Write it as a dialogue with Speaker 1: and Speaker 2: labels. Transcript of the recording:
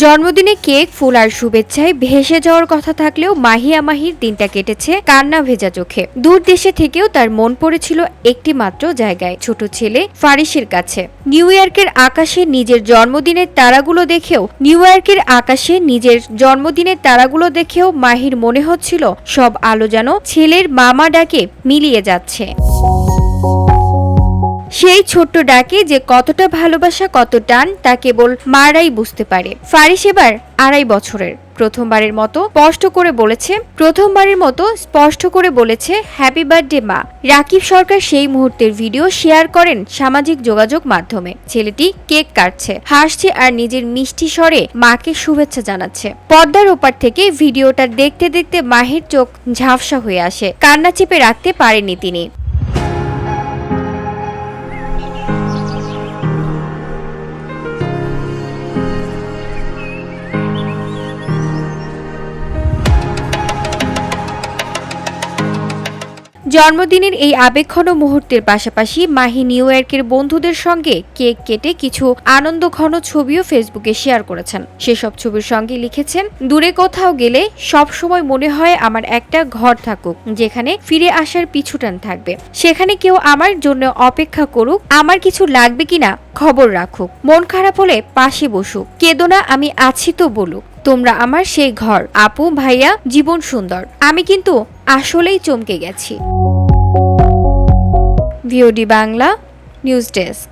Speaker 1: জন্মদিনে কেক, ফুল আর শুভেচ্ছায় ভেসে যাওয়ার কথা থাকলেও মাহিয়া মাহির দিনটা কেটেছে কান্না ভেজা চোখে। দূর দেশে থেকেও তার মন পড়েছিল একটি মাত্র জায়গায়, ছোট ছেলে ফারিসের কাছে। নিউ ইয়র্কের আকাশে নিজের জন্মদিনের তারাগুলো দেখেও, নিউ ইয়র্কের আকাশে নিজের জন্মদিনের তারাগুলো দেখেও মাহির মনে হচ্ছিল সব আলো যেন ছেলের মামা ডাকে মিলিয়ে যাচ্ছে। সেই ছোট্ট ডাকে যে কতটা ভালোবাসা, কত টান, তা কেবল মারাই বুঝতে পারে। ফারিস এবার আড়াই বছরের। প্রথমবারের মতো স্পষ্ট করে বলেছে, প্রথমবারের মতো স্পষ্ট করে বলেছে হ্যাপি বার্থডে মা। রাকিব সরকার সেই মুহূর্তের ভিডিও শেয়ার করেন সামাজিক যোগাযোগ মাধ্যমে। ছেলেটি কেক কাটছে, হাসছে আর নিজের মিষ্টি স্বরে মাকে শুভেচ্ছা জানাচ্ছে। পর্দার ওপার থেকে ভিডিওটা দেখতে দেখতে মাহির চোখ ঝাপসা হয়ে আসে। কান্না চেপে রাখতে পারেননি তিনি। জন্মদিনের এই আবেগঘন মুহূর্তের পাশাপাশি মাহি নিউ ইয়র্কের বন্ধুদের সঙ্গে কেক কেটে কিছু আনন্দ ঘন ছবিও ফেসবুকে শেয়ার করেছেন। সেসব ছবির সঙ্গে লিখেছেন, দূরে কোথাও গেলে সব সময় মনে হয় আমার একটা ঘর থাকুক, যেখানে ফিরে আসার পিছুটান থাকবে। সেখানে কেউ আমার জন্য অপেক্ষা করুক, আমার কিছু লাগবে কিনা খবর রাখুক। মন খারাপ হলে পাশে বসুক। কেদো না, আমি আছি তো বলুক। তোমরা আমার সেই ঘর। আপু, ভাইয়া, জীবন সুন্দর। আমি কিন্তু আসলেই চমকে গেছি। VOD Bangla news desk.